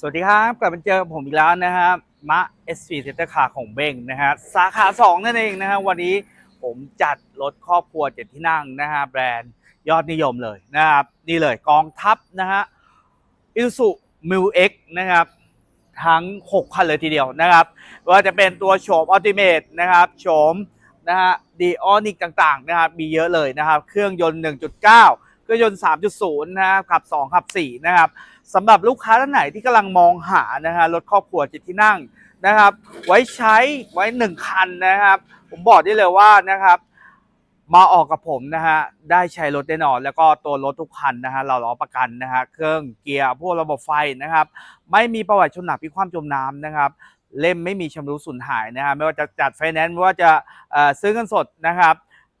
สวัสดีครับกลับมาเจอผมอีกแล้วนะครับมะ SV c e n t e r Car ของเบงนะฮะสาขา 2 นั่นเองนะฮะวันนี้ผมจัดรถครอบครัวเจ็ดที่นั่งนะฮะแบรนด์ยอดนิยมเลยนะครับนี่เลยกองทัพนะฮะอิสุมิวเอ็กนะครับทั้ง 6 คันเลยทีเดียวนะครับว่าจะเป็นตัวโฉมอัลติเมทนะครับโฉมนะฮะดีออนิกต่างๆนะครับมีเยอะเลยนะครับเครื่องยนต์ 1.9 เครื่องยนต์ 3.0 นะครับขับ 2 ขับ 4 นะครับสำหรับลูกค้าท่านไหนที่กำลังมองหานะฮะรถครอบครัวจิตที่นั่งนะครับ ไว้ใช้ไว้ 1 คันนะครับ ผมบอกได้เลยว่านะครับมาออกกับผมนะฮะ ได้ใช้รถแน่นอน แล้วก็ตัวรถทุกคันนะฮะ เราล้อประกันนะฮะ เครื่องเกียร์ พวกระบบไฟนะครับ ไม่มีประวัติชนหนักพิความจมน้ำนะครับ เล่มไม่มีชำรุดสูญหายนะฮะ ไม่ว่าจะจัดไฟแนนซ์ ไม่ว่าจะซื้อเงินสดนะครับ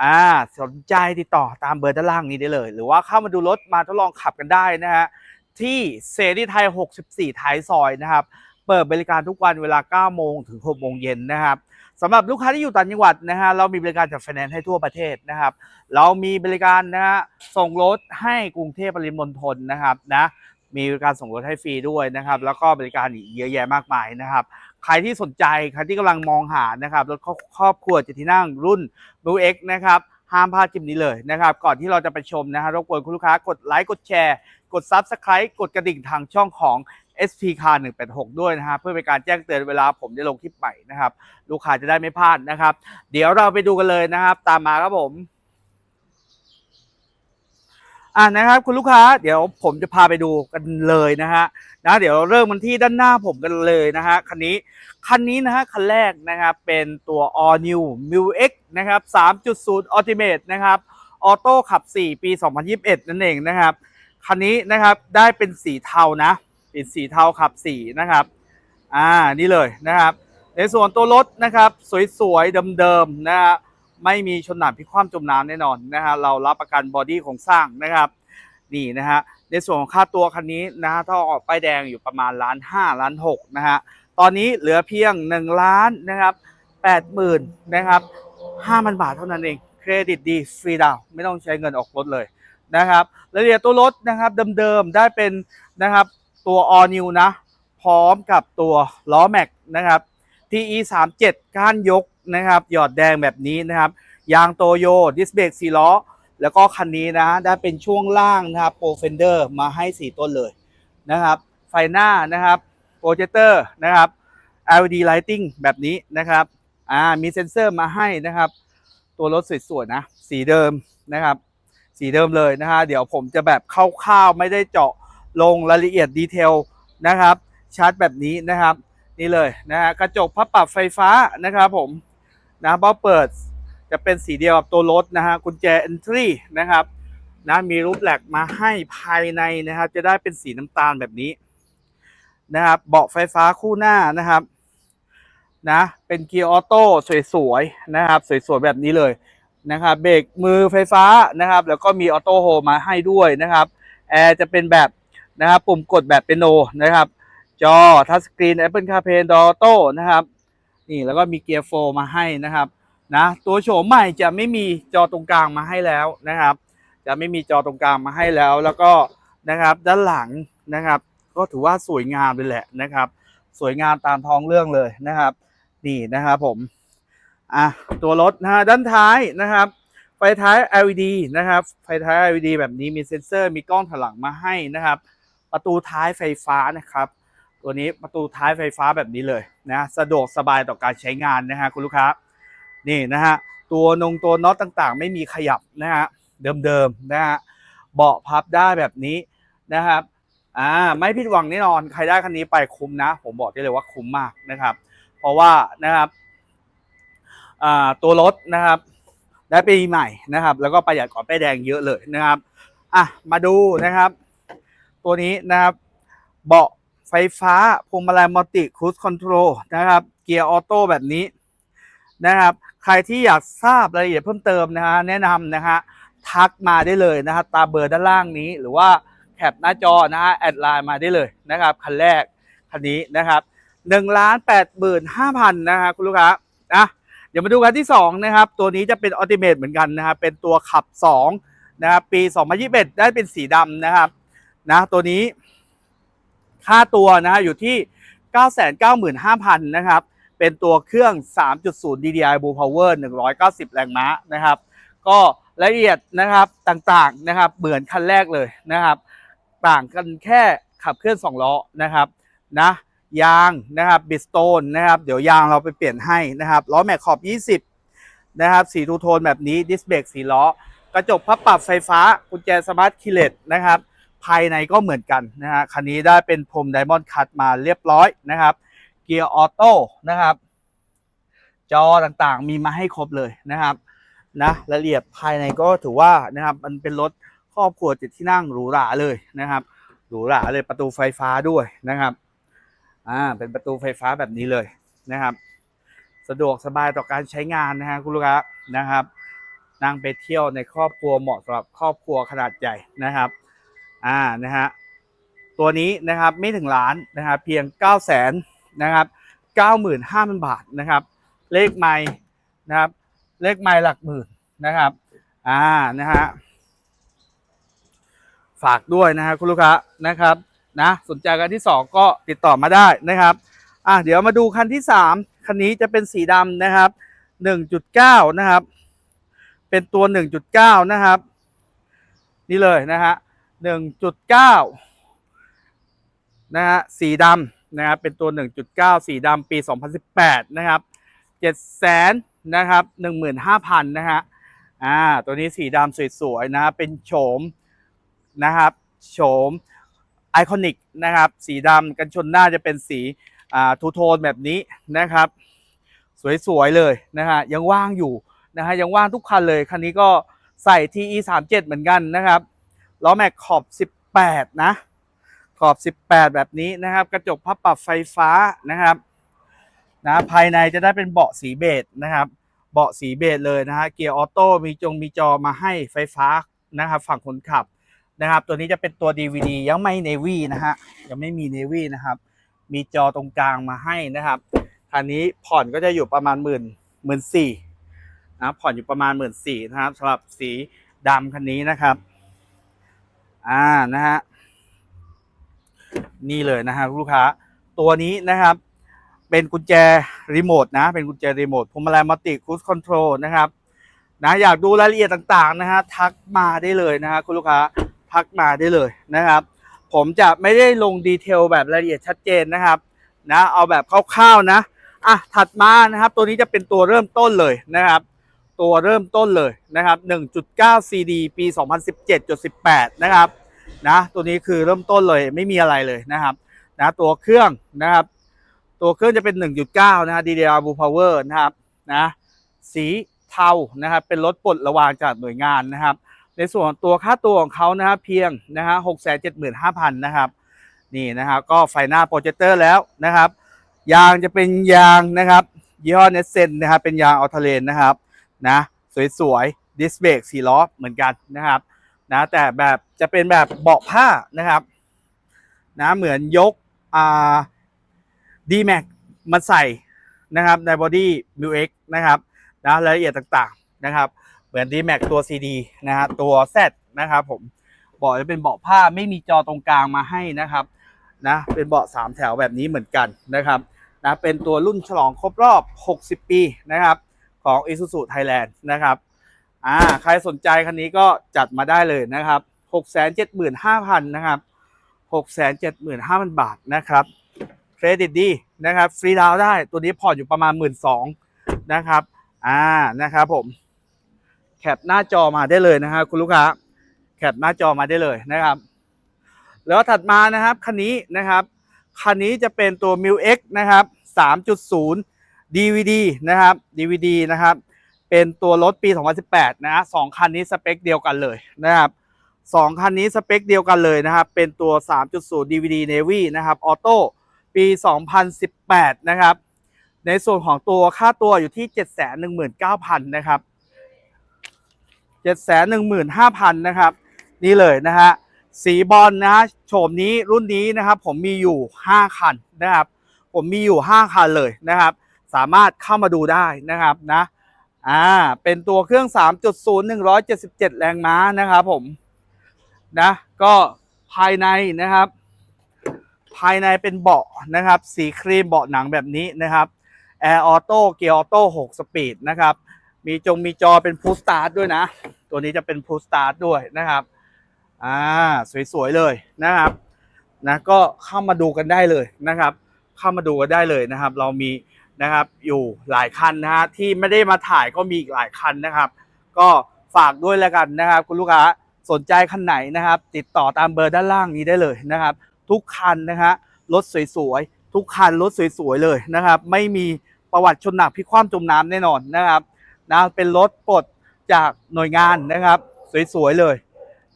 อ่าสนใจติดต่อตามเบอร์ด้านล่างนี้ได้เลย หรือว่าเข้ามาดูรถมาทดลองขับกันได้นะฮะที่เซรีไทย 64 ท้ายซอยนะครับ เปิดบริการทุกวันเวลา 9 โมงถึง 6 โมงเย็นนะครับสำหรับลูกค้าที่อยู่ต่างจังหวัดนะฮะเรามีบริการจัดไฟแนนซ์ให้ทั่วประเทศนะครับ เรามีบริการนะฮะส่งรถให้กรุงเทพปริมณฑลนะครับนะมีบริการส่งรถให้ฟรีด้วยนะครับ แล้วก็บริการอีกเยอะแยะมากมายนะครับ ใครที่สนใจใครที่กำลังมองหานะครับรถครอบครัวเจ็ดที่นั่งรุ่น b ูเอ็กนะครับห้ามพลาดคลิปนี้เลยนะครับ ก่อนที่เราจะไปชมนะฮะรบกวนคุณลูกค้ากดไลค์กดแชร์ กด Subscribe กดกระดิ่งทางช่องของ SP Car 186 ด้วยนะฮะเพื่อเป็นการแจ้งเตือนเวลาผมได้ลงคลิปใหม่นะครับ ลูกค้าจะได้ไม่พลาดนะครับ เดี๋ยวเราไปดูกันเลยนะครับ ตามมาครับผม อ่านะครับคุณลูกค้าเดี๋ยวผมจะพาไปดูกันเลยนะฮะนะเดี๋ยวเริ่มกันที่ด้านหน้าผมกันเลยนะฮะคันนี้คันนี้นะฮะคันแรกนะครับเป็นตัว All New m u X นะครับ 3.0 Ultimate นะครับออโต้ขับ 4 ปี 2021 นั่นเองนะครับคันนี้นะครับได้เป็นสีเทานะเป็นสีเทาขับ4นะครับอ่านี่เลยนะครับ ในส่วนตัวรถนะครับ สวยๆเดิมๆนะฮะ ไม่มีชนหนามพิความจมน้ำแน่นอนนะฮะเรารับประกันบอดี้ของสร้างนะครับนี่นะฮะในส่วนของค่าตัวคันนี้นะฮะถ้าออกป้ายแดงอยู่ประมาณล้านห้าล้านหกนะฮะตอนนี้เหลือเพียง1ล้านนะครับแปดหมื่นนะครับห้าพันบาทเท่านั้นเองเครดิตดีฟรีดาวไม่ต้องใช้เงินออกรถเลยนะครับรายละเอียดตัวรถนะครับเดิมๆได้เป็นนะครับตัว all new นะ พร้อมกับตัวล้อแม็กนะครับ TE 3 7ก้านยก นะครับ หยอดแดงแบบนี้นะครับ ยางโตโยดิสเบรกสีล้อ แล้วก็คันนี้นะได้เป็นช่วงล่างนะครับโปรเฟนเดอร์มาให้ 4 ต้นเลยนะครับ ไฟหน้านะครับโปรเจคเตอร์นะครับ LED lighting แบบนี้นะครับอ่ามีเซ็นเซอร์มาให้นะครับ ตัวรถสวยๆนะ สีเดิมนะครับ สีเดิมเลยนะฮะเดี๋ยวผมจะแบบคร่าวๆไม่ได้เจาะลงรายละเอียดดีเทลนะครับชาร์จแบบนี้นะครับ นี่เลยนะฮะกระจกพับปรับไฟฟ้านะครับผม นะพอเปิดจะเป็นสีเดียวกับตัวรถนะฮะกุญแจ entry นะครับนะมีรูปแหลกมาให้ภายในนะครับ จะได้เป็นสีน้ำตาลแบบนี้นะครับเบาะไฟฟ้าคู่หน้านะครับนะเป็นเกียร์ออโต้สวยๆนะครับ สวยๆแบบนี้เลยนะครับเบรกมือไฟฟ้านะครับ แล้วก็มีออโต้โฮมาให้ด้วยนะครับแอร์จะเป็นแบบนะครับปุ่มกดแบบเป็นโนนะครับ จอทัชสกรีน Apple CarPlay d o t o นะครับ นี่แล้วก็มีเกียร์โฟมาให้นะครับนะตัวโฉมใหม่จะไม่มีจอตรงกลางมาให้แล้วนะครับ จะไม่มีจอตรงกลางมาให้แล้ว แล้วก็นะครับด้านหลังนะครับ ก็ถือว่าสวยงามเลยแหละนะครับ สวยงามตามท้องเรื่องเลยนะครับ นี่นะครับผมอะตัวรถนะฮะด้านท้ายนะครับไฟท้าย LED นะครับไฟท้าย LED แบบนี้มีเซ็นเซอร์มีกล้องถอยหลังมาให้นะครับ ประตูท้ายไฟฟ้านะครับ ตัวนี้ประตูท้ายไฟฟ้าแบบนี้เลยนะสะดวกสบายต่อการใช้งานนะฮะคุณลูกค้านี่นะฮะตัวนงตัวน็อตต่างๆ ไม่มีขยับนะฮะเดิมๆนะฮะเบาะพับได้แบบนี้นะครับอ่าไม่ผิดหวังแน่นอนใครได้คันนี้ไปคุ้มนะ ผมบอกได้เลยว่าคุ้มมากนะครับ เพราะว่านะครับอ่าตัวรถนะครับได้ปีใหม่นะครับ แล้วก็ประหยัดกว่าป้ายแดงเยอะเลยนะครับอะมาดูนะครับ ตัวนี้นะครับเบาะ ไฟฟ้าพวงมาลัยมัลติครู e คอนโทรลนะครับ เกียร์ออโต้แบบนี้นะครับ ใครที่อยากทราบรายละเอียดเพิ่มเติมนะฮะแนะนำนะฮะทักมาได้เลยนะฮะตามเบอร์ด้านล่างนี้ หรือว่าแคปหน้าจอนะฮะแอดไลน์มาได้เลยนะครับคันแรกคันนี้นะครับหนึ่งล้านแปดหมื่นห้าพันนะฮะคุณลูกค้าอะเดี๋ยวมาดูกันที่สองนะครับ ตัวนี้จะเป็นอัลติเมทเหมือนกันนะครับเป็นตัวขับสองนะครับปี 2021 ได้เป็นสีดำนะครับนะตัวนี้ ค่าตัวนะฮะอยู่ที่ 995,000 นะครับ เป็นตัวเครื่อง 3.0 DDI Blue Power 190 แรงม้านะครับ ก็ละเอียดนะครับต่างๆนะครับเหมือนคันแรกเลยนะครับ ต่างกันแค่ขับเคลื่อน2ล้อนะครับนะยางนะครับบิสโตนนะครับเดี๋ยวยางเราไปเปลี่ยนให้นะครับล้อแม็กขอบ 20 นะครับสีทูโทนแบบนี้ดิสเบรกสีล้อกระจกพับปรับไฟฟ้ากุญแจสมาร์ทคีเลสนะครับ ภายในก็เหมือนกันนะฮะคันนี้ได้เป็นพรมไดมอนด์คัตมาเรียบร้อยนะครับเกียร์ออโต้นะครับ จอต่างๆมีมาให้ครบเลยนะครับนะละเอียดภายในก็ถือว่านะครับมันเป็นรถครอบครัวจ็ดที่นั่งหรูหราเลยนะครับหรูหราเลยประตูไฟฟ้าด้วยนะครับอ่าเป็นประตูไฟฟ้าแบบนี้เลยนะครับ สะดวกสบายต่อการใช้งานนะฮะคุณลูกค้านะครับนั่งไปเที่ยวในครอบครัวเหมาะสำหรับครอบครัวขนาดใหญ่นะครับ อ่านะฮะตัวนี้นะครับไม่ถึงล้านนะครับเพียง 9 0 0 0 0นนะครับ95,000 บาทนะครับ เลขไม่นะครับ เลขไม่หลักหมื่นนะครับอ่านะฮะฝากด้วยนะฮะคุณลูกค้านะครับนะสนใจกันที่ 2 ก็ติดต่อมาได้นะครับอะเดี๋ยวมาดูคันที่ 3 คันนี้จะเป็นสีดำนะครับ 1.9 นะครับ เป็นตัว 1.9 นะครับ นี่เลยนะฮะ 1.9นะฮะสีดำนะครับเป็นตัว 1.9 สีดำปี 2018 นะครับ7แสนนะครับ15,000นะฮะอ่าตัวนี้สีดำสวยๆนะเป็นโฉมนะครับโฉมไอคอนิกนะครับสีดำกันชนหน้าจะเป็นสีอ่าทูโทนแบบนี้นะครับ สวยๆเลยนะฮะยังว่างอยู่นะฮะยังว่างทุกคันเลย คันนี้ก็ใส่ TE 3 7 เหมือนกันนะครับ ล้อแม็กขอบ 18 นะ ขอบ 18 แบบนี้นะครับ กระจกพับปรับไฟฟ้านะครับนะภายในจะได้เป็นเบาะสีเบจนะครับ เบาะสีเบจเลยนะฮะเกียร์ออโต้มีจงมีจอมาให้ไฟฟ้านะครับ ฝั่งคนขับนะครับ ตัวนี้จะเป็นตัว DVD ยังไม่ Navy นะฮะยังไม่มี Navy นะครับ มีจอตรงกลางมาให้นะครับคันนี้ผ่อนก็จะอยู่ประมาณหมื่นหมื่นสี่นะผ่อนอยู่ประมาณหมื่นสี่นะครับสำหรับสีดำคันนี้นะครับ อ่านะฮะนี่เลยนะฮะลูกค้า ตัวนี้นะครับ เป็นกุญแจรีโมทนะ เป็นกุญแจรีโมทพวงมาลัยมัลติครูซคอนโทรลนะครับนะอยากดูรายละเอียดต่างๆนะฮะทักมาได้เลยนะฮะคุณลูกค้าทักมาได้เลยนะครับ ผมจะไม่ได้ลงดีเทลแบบรายละเอียดชัดเจนนะครับ นะ เอาแบบคร่าวๆนะอะถัดมานะครับ ตัวนี้จะเป็นตัวเริ่มต้นเลยนะครับ ตัวเริ่มต้นเลยนะครับ 1.9 CD ปี 2017.18 นะครับนะตัวนี้คือเริ่มต้นเลยไม่มีอะไรเลยนะครับนะตัวเครื่องนะครับ ตัวเครื่องจะเป็น 1.9 นะฮะ DDR Blue Power นะครับนะสีเทานะครับเป็นรถปลดระวางจากหน่วยงานนะครับ ในส่วนตัวค่าตัวของเขานะครับเพียงนะฮะ675,000นะครับนี่นะครับก็ไฟหน้าโปรเจคเตอร์แล้วนะครับ ยางจะเป็นยางนะครับยี่ห้อเนสเซนนะครับเป็นยางอัลเทเลนนะครับ นะสวยๆดิสเบรกสีล้อเหมือนกันนะครับนะแต่แบบจะเป็นแบบเบาะผ้านะครับนะเหมือนยกอ่าดีแม็กมาใส่นะครับในบอดี้มิวเอ็กนะครับนะรายละเอียดต่างๆนะครับ เหมือน d m a x ตัว CD นะฮะตัว Z นะครับผมเบาะจะเป็นเบาะผ้าไม่มีจอตรงกลางมาให้นะครับนะเป็นเบาะสามแถวแบบนี้เหมือนกันนะครับนะเป็นตัวรุ่นฉลองครบรอบ 60 ปีนะครับ ของ Isuzu Thailand นะครับอ่าใครสนใจคันนี้ก็จัดมาได้เลยนะครับ 675,000 นะครับ 675,000 บาทนะครับเครดิตดีนะครับ ฟรีดาวน์ได้ตัวนี้ผ่อนอยู่ประมาณ 12,000นะครับอ่านะครับผม แคปหน้าจอมาได้เลยนะครับคุณลูกค้า แคปหน้าจอมาได้เลยนะครับ แล้วถัดมานะครับคันนี้นะครับคันนี้จะเป็นตัว m i l X นะครับ3.0 DVD นะครับ DVD นะครับ เป็นตัวรถปี 2018นะฮะสองคันนี้สเปคเดียวกันเลยนะครับสองคันนี้สเปคเดียวกันเลยนะครับ เป็นตัว 3.0 DVD Navy นะครับออโต้ปี 2018 นะครับ ในส่วนของตัวค่าตัวอยู่ที่ 719,000 นะครับ 715,000 นะครับ นี่เลยนะฮะสีบอลนะฮะโฉมนี้รุ่นนี้นะครับ ผมมีอยู่ 5 คันนะครับ ผมมีอยู่ 5 คันเลยนะครับ สามารถเข้ามาดูได้นะครับนะอ่าเป็นตัวเครื่อง 3.0 177 แรงม้านะครับผมนะก็ภายในนะครับ ภายในเป็นเบาะนะครับ สีครีมเบาะหนังแบบนี้นะครับแอร์ออโต้เกียร์ออโต้6สปีดนะครับมีจงมีจอเป็นพูสตาร์ทด้วยนะ ตัวนี้จะเป็นพูสตาร์ทด้วยนะครับอ่าสวยๆเลยนะครับนะก็เข้ามาดูกันได้เลยนะครับ เข้ามาดูกันได้เลยนะครับ เรามี นะครับ อยู่หลายคันนะฮะที่ไม่ได้มาถ่ายก็มีอีกหลายคันนะครับ ก็ฝากด้วยแล้วกันนะครับ คุณลูกค้าสนใจคันไหนนะครับ ติดต่อตามเบอร์ด้านล่างนี้ได้เลยนะครับ ทุกคันนะฮะรถสวยๆทุกคันรถสวยๆเลยนะครับ ไม่มีประวัติชนหนักพิกคว่ำจมน้ำแน่นอนนะครับนะเป็นรถปลดจากหน่วยงานนะครับ สวยๆเลย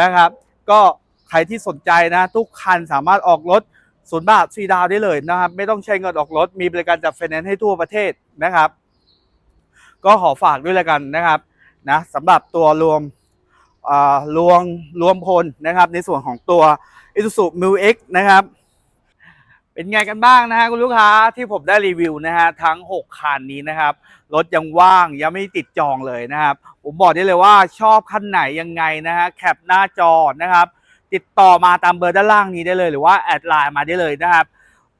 นะครับ ก็ใครที่สนใจนะ ทุกคันสามารถออกรถ ศูนย์บาทฟรีดาวได้เลยนะครับ ไม่ต้องใช้เงินออกรถ มีบริการจัดไฟแนนซ์ให้ทั่วประเทศนะครับ ก็ขอฝากด้วยแล้วกันนะครับนะสำหรับตัวรวมรวมรวมพลนะครับ ในส่วนของตัว Isuzu m u X นะครับ เป็นไงกันบ้างนะฮะคุณลูกค้าที่ผมได้รีวิวนะฮะทั้ง 6 คันนี้นะครับ รถยังว่างยังไม่ติดจองเลยนะครับ ผมบอกได้เลยว่าชอบคันไหนยังไงนะฮะแคปหน้าจอนะครับ ติดต่อมาตามเบอร์ด้านล่างนี้ได้เลย หรือว่าแอดไลน์มาได้เลยนะครับ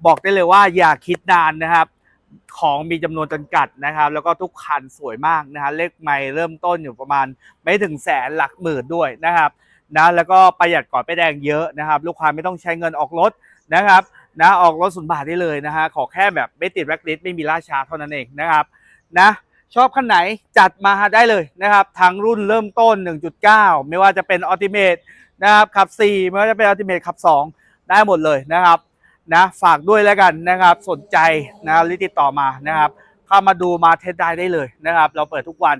บอกได้เลยว่าอย่าคิดนานนะครับ ของมีจำนวนจำกัดนะครับ แล้วก็ทุกคันสวยมากนะฮะเลขไม่เริ่มต้นอยู่ประมาณไม่ถึงแสนหลักหมื่นด้วยนะครับนะแล้วก็ประหยัดก่อนไปแดงเยอะนะครับ ลูกค้าไม่ต้องใช้เงินออกรถนะครับนะออกรถศูนย์บาทได้เลยนะฮะขอแค่แบบไม่ติดแบล็คลิสไม่มีล่าช้าเท่านั้นเองนะครับนะชอบคันไหนจัดมาได้เลยนะครับ ทั้งรุ่นเริ่มต้น 1.9 ไม่ว่าจะเป็นอัลติเม e นะครับขับ4ไม่ว่าจะเป็นอัลติเม e ขับ 2 ได้หมดเลยนะครับนะฝากด้วยแล้วกันนะครับ สนใจนะครับรีบติดต่อมานะครับเข้ามาดูมาเทสได้ได้เลยนะครับ เราเปิดทุกวัน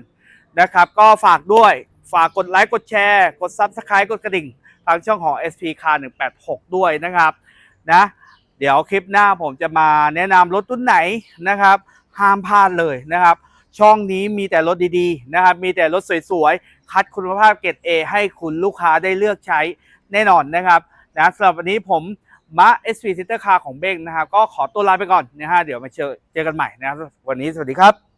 นะครับ ก็ฝากด้วยฝากกดไลค์กดแชร์กด Subscribe กดกระดิ่ง ทางช่องของ SP Car 186 ด้วยนะครับนะเดี๋ยวคลิปหน้าผมจะมาแนะนำรถรุ่นไหนนะครับ ห้ามพลาดเลยนะครับ ช่องนี้มีแต่รถดีๆนะครับ มีแต่รถสวยๆ คัดคุณภาพเกรด A ให้คุณลูกค้าได้เลือกใช้แน่นอนนะครับนะสำหรับวันนี้ผมมา SP Center Car ของเบ้งนะครับ ก็ขอตัวลาไปก่อนนะฮะเดี๋ยวมาเจอเจอกันใหม่นะครับ วันนี้สวัสดีครับ